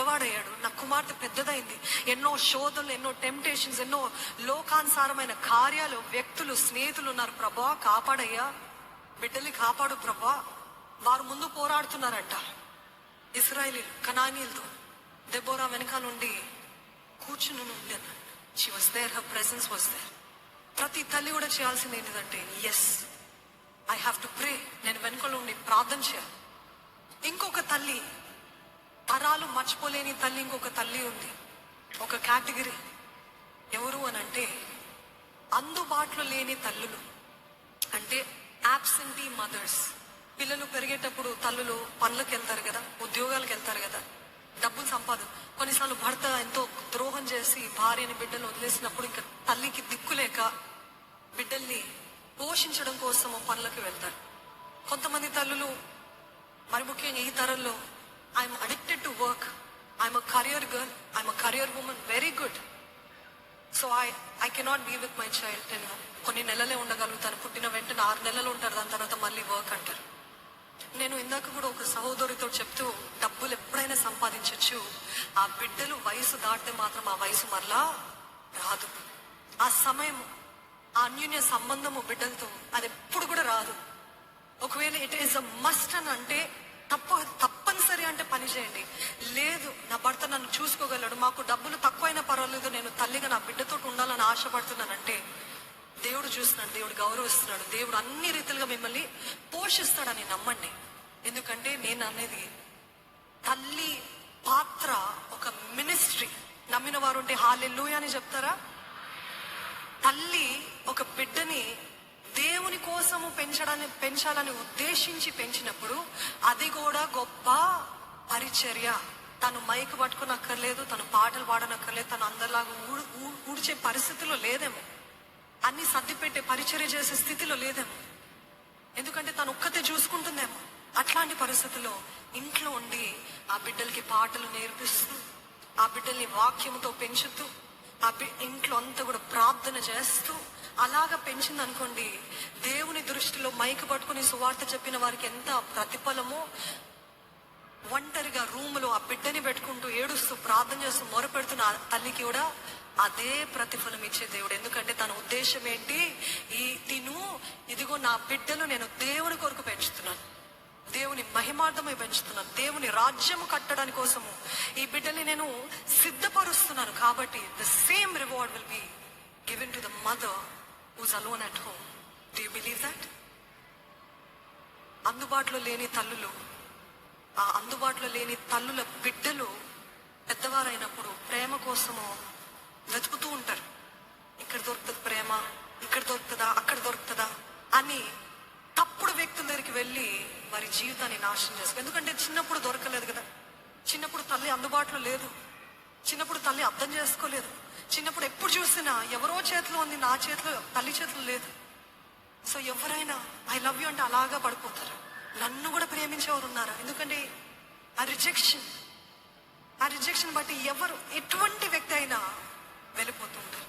పెద్దవాడయ్యాడు. నా కుమార్తె పెద్దదైంది. ఎన్నో శోధనలు ఎన్నో టెంప్టేషన్స్ ఎన్నో లోకానుసారమైన కార్యాలు వ్యక్తులు స్నేహితులు ఉన్నారు. ప్రభా కాపాడయ్యా. బిడ్డల్ని కాపాడు ప్రభా. వారు ముందు పోరాడుతున్నారంట. ఇస్రాయలీలు కనానీలతో దెబోరా వెనక నుండి కూర్చుని ఉండేది she was there her presence was there ప్రతి తల్లి కూడా చేయాల్సింది ఏంటిదంటే yes I have to pray నేను వెనుకలో ఉండి ప్రార్థన చేయాలి. ఇంకొక తల్లి తరాలు మర్చిపోలేని తల్లి ఇంకొక తల్లి ఉంది. ఒక కేటగిరీ. ఎవరు అని అంటే అందుబాటులో లేని తల్లులు. అంటే యాబ్సెంటీ మదర్స్ పిల్లలు పెరిగేటప్పుడు తల్లులు పనులకు వెళ్తారు కదా ఉద్యోగాలకు వెళ్తారు కదా డబ్బులు సంపాదు. కొన్నిసార్లు భర్త ఎంతో ద్రోహం చేసి భార్యని బిడ్డలు వదిలేసినప్పుడు ఇంకా తల్లికి దిక్కులేక బిడ్డల్ని పోషించడం కోసం పనులకు వెళ్తారు. కొంతమంది తల్లులు మరి ముఖ్యంగా ఈ తరంలో I'm addicted to work I'm a career girl I'm a career woman very good so I I cannot be with my child నేను కొన్ని నెలలే ఉండగలుగుతాను పుట్టిన వెంటనే ఆరు నెలలు ఉంటారు దాని తర్వాత మళ్ళీ వర్క్ అంటారు నేను ఇందాక కూడా ఒక సహోదరితో చెప్తూ డబ్బులు ఎప్పుడైనా సంపాదించవచ్చు ఆ బిడ్డలు వయసు దాటితే మాత్రం ఆ వయసు మరలా రాదు ఆ సమయం ఆ అన్యోన్య సంబంధము బిడ్డలతో అది ఎప్పుడు కూడా రాదు ఒకవేళ ఇట్ ఈస్ అ మస్ట్ అని అంటే తల్లిగా నా బిడ్డతో ఉండాలని ఆశపడుతున్నానంటే దేవుడు చూస్తున్నాడు దేవుడు గౌరవిస్తున్నాడు. దేవుడు అన్ని రీతిలుగా మిమ్మల్ని పోషిస్తాడని నమ్మండి. ఎందుకంటే నేను అనేది తల్లి పాత్ర ఒక మినిస్ట్రీ. నమ్మిన వారు ఉంటే హాలెల్లుయ అని చెప్తారా? తల్లి ఒక బిడ్డని దేవుని కోసము పెంచడాన్ని పెంచాలని ఉద్దేశించి పెంచినప్పుడు అది కూడా గొప్ప పరిచర్య. తను మైక్ పట్టుకునక్కర్లేదు తను పాటలు పాడనక్కర్లేదు తను అందరిలాగా ఊడు ఊ- ఊడ్చే పరిస్థితిలో లేదేమో. అన్ని సర్ది పెట్టే పరిచర్య చేసే స్థితిలో లేదేమో. ఎందుకంటే తను ఒక్కతే చూసుకుంటుందేమో. అట్లాంటి పరిస్థితుల్లో ఇంట్లో ఉండి ఆ బిడ్డలకి పాటలు నేర్పిస్తూ ఆ బిడ్డల్ని వాక్యముతో పెంచుతూ ఆ ఇంట్లో అంతా కూడా ప్రార్థన చేస్తూ అలాగా పెంచింది అనుకోండి దేవుని దృష్టిలో మైకు పట్టుకుని సువార్త చెప్పిన వారికి ఎంత ప్రతిఫలమో ఆ బిడ్డని పెట్టుకుంటూ ఏడుస్తూ ప్రార్థన చేస్తూ మొరపెడుతున్న తల్లికి కూడా అదే ప్రతిఫలం ఇచ్చే దేవుడు. ఎందుకంటే తన ఉద్దేశం ఏంటి? ఈ తిను ఇదిగో నా బిడ్డలు నేను దేవుని కొరకు పెంచుతున్నాను. దేవుని మహిమార్థమై పెంచుతున్నాను. దేవుని రాజ్యము కట్టడానికి కోసము ఈ బిడ్డని నేను సిద్ధపరుస్తున్నాను. కాబట్టి the same reward will be given to the mother who's alone at home do believe that అందుబాటులో లేని తల్లులు ఆ అందుబాటులో లేని తల్లుల బిడ్డలు పెద్దవారైనప్పుడు ప్రేమ కోసము వెతుకుతూ ఉంటారు. ఇక్కడ దొరుకుతుంది ప్రేమ ఇక్కడ దొరుకుతుందా అక్కడ దొరుకుతుందా అని తప్పుడు వ్యక్తుల దగ్గరికి వెళ్ళి వారి జీవితాన్ని నాశనం చేస్తారు. ఎందుకంటే చిన్నప్పుడు దొరకలేదు కదా. చిన్నప్పుడు తల్లి అందుబాటులో లేదు. చిన్నప్పుడు తల్లి అర్థం చేసుకోలేదు. చిన్నప్పుడు ఎప్పుడు చూసినా ఎవరో చేతిలో ఉంది నా చేతిలో తల్లి చేతిలో లేదు. సో ఎవరైనా ఐ లవ్ యూ అంటే అలాగా పడిపోతారు. నన్ను కూడా ప్రేమించేవారు ఉన్నారు? ఎందుకంటే ఆ రిజెక్షన్ ఆ రిజెక్షన్ బట్టి ఎవరు ఎటువంటి వ్యక్తి అయినా వెళ్ళిపోతుంటారు